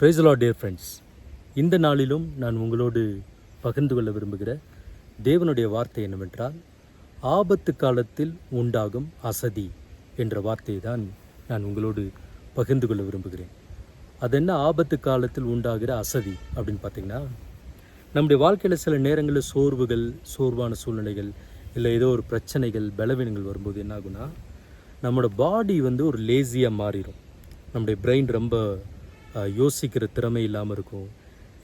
பிரைஸ்லா dear friends இந்த நாளிலும் நான் உங்களோடு பகிர்ந்து கொள்ள விரும்புகிற தேவனுடைய வார்த்தை என்னவென்றால் ஆபத்து காலத்தில் உண்டாகும் அசதி என்ற வார்த்தையை தான் நான் உங்களோடு பகிர்ந்து கொள்ள விரும்புகிறேன். அது என்ன ஆபத்து காலத்தில் உண்டாகிற அசதி அப்படின்னு பார்த்தீங்கன்னா நம்முடைய வாழ்க்கையில் சில நேரங்களில் சோர்வுகள் சோர்வான சூழ்நிலைகள் இல்லை ஏதோ ஒரு பிரச்சனைகள் பலவீனங்கள் வரும்போது என்ன நம்மளோட பாடி வந்து ஒரு லேசியாக மாறிடும் நம்முடைய பிரெயின் ரொம்ப யோசிக்கிற திறமை இல்லாமல் இருக்கும்.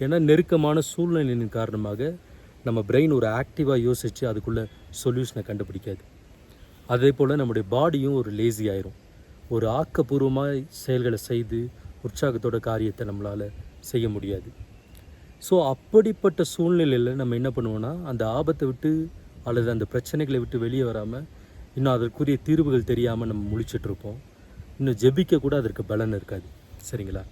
ஏன்னா நெருக்கமான சூழ்நிலையின் காரணமாக நம்ம பிரெயின் ஒரு ஆக்டிவாக யோசித்து அதுக்குள்ளே சொல்யூஷனை கண்டுபிடிக்காது. அதே போல் நம்முடைய பாடியும் ஒரு லேசி ஆயிரும். ஒரு ஆக்கப்பூர்வமாக செயல்களை செய்து உற்சாகத்தோட காரியத்தை நம்மளால் செய்ய முடியாது. ஸோ அப்படிப்பட்ட சூழ்நிலையில் நம்ம என்ன பண்ணுவோன்னா அந்த ஆபத்தை விட்டு அல்லது அந்த பிரச்சனைகளை விட்டு வெளியே வராமல் இன்னும் அதற்குரிய தீர்வுகள் தெரியாமல் நம்ம முழிச்சிட்ருப்போம் இன்னும் ஜெபிக்க கூட அதற்கு பலன் இருக்காது. சரிங்களா?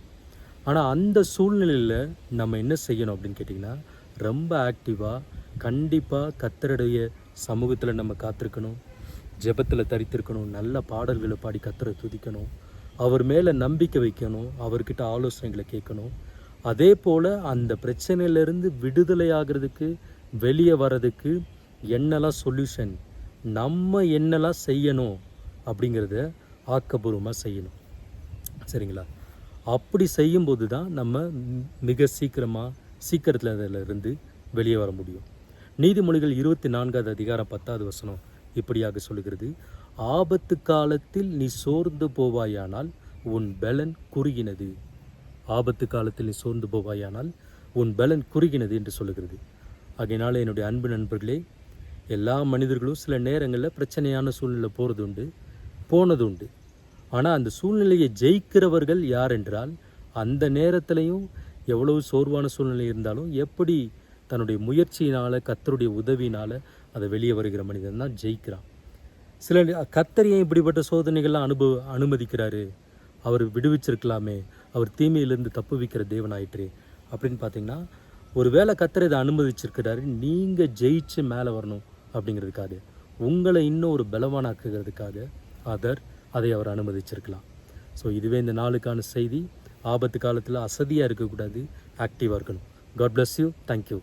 ஆனால் அந்த சூழ்நிலையில் நம்ம என்ன செய்யணும் அப்படின்னு கேட்டிங்கன்னா ரொம்ப ஆக்டிவாக கண்டிப்பாக கத்தருடைய சமூகத்தில் நம்ம காத்திருக்கணும். ஜெபத்தில் தரித்திருக்கணும். நல்ல பாடல்களை பாடி கத்தரை துதிக்கணும். அவர் மேலே நம்பிக்கை வைக்கணும். அவர்கிட்ட ஆலோசனைகளை கேட்கணும். அதே போல் அந்த பிரச்சனையிலேருந்து விடுதலை ஆகிறதுக்கு வெளியே வர்றதுக்கு என்னெல்லாம் சொல்யூஷன் நம்ம என்னெல்லாம் செய்யணும் அப்படிங்கிறத ஆக்கப்பூர்வமாக செய்யணும். சரிங்களா? அப்படி செய்யும்போது தான் நம்ம மிக சீக்கிரமாக சீக்கிரத்தில் அதில் இருந்து வெளியே வர முடியும். நீதிமொழிகள் இருபத்தி நான்காவது அதிகாரம் பத்தாவது வசனம் இப்படியாக சொல்லுகிறது. ஆபத்து காலத்தில் நீ சோர்ந்து போவாயானால் உன் பலன் குறுகினது. ஆபத்து காலத்தில் நீ சோர்ந்து போவாயானால் உன் பலன் குறுகினது என்று சொல்லுகிறது. அதனால் என்னுடைய அன்பு நண்பர்களே எல்லா மனிதர்களும் சில நேரங்களில் பிரச்சனையான சூழ்நிலை போகிறது உண்டு போனது உண்டு ஆனால் அந்த சூழ்நிலையை ஜெயிக்கிறவர்கள் யார் என்றால் அந்த நேரத்திலையும் எவ்வளவு சோர்வான சூழ்நிலை இருந்தாலும் எப்படி தன்னுடைய முயற்சியினால் கத்தருடைய உதவியினால் அதை வெளியே வருகிற மனிதன் தான் ஜெயிக்கிறான். சில கத்தர் ஏன் இப்படிப்பட்ட சோதனைகள்லாம் அனுபவ அனுமதிக்கிறாரு? அவர் விடுவிச்சிருக்கலாமே அவர் தீமையிலிருந்து தப்பு வைக்கிற தேவனாயிற்று. அப்படின்னு பார்த்தீங்கன்னா ஒருவேளை கத்தர் இதை அனுமதிச்சிருக்கிறாரு நீங்கள் ஜெயிச்சு மேலே வரணும் அப்படிங்கிறதுக்காக. உங்களை இன்னும் ஒரு பலவானாக்குகிறதுக்காக அதர் அதை அவர் அனுமதிச்சிருக்கலாம். ஸோ இதுவே இந்த நாளுக்கான செய்தி. ஆபத்து காலத்தில் அசதியாக இருக்கக்கூடாது. ஆக்டிவாக இருக்கணும். God bless you thank you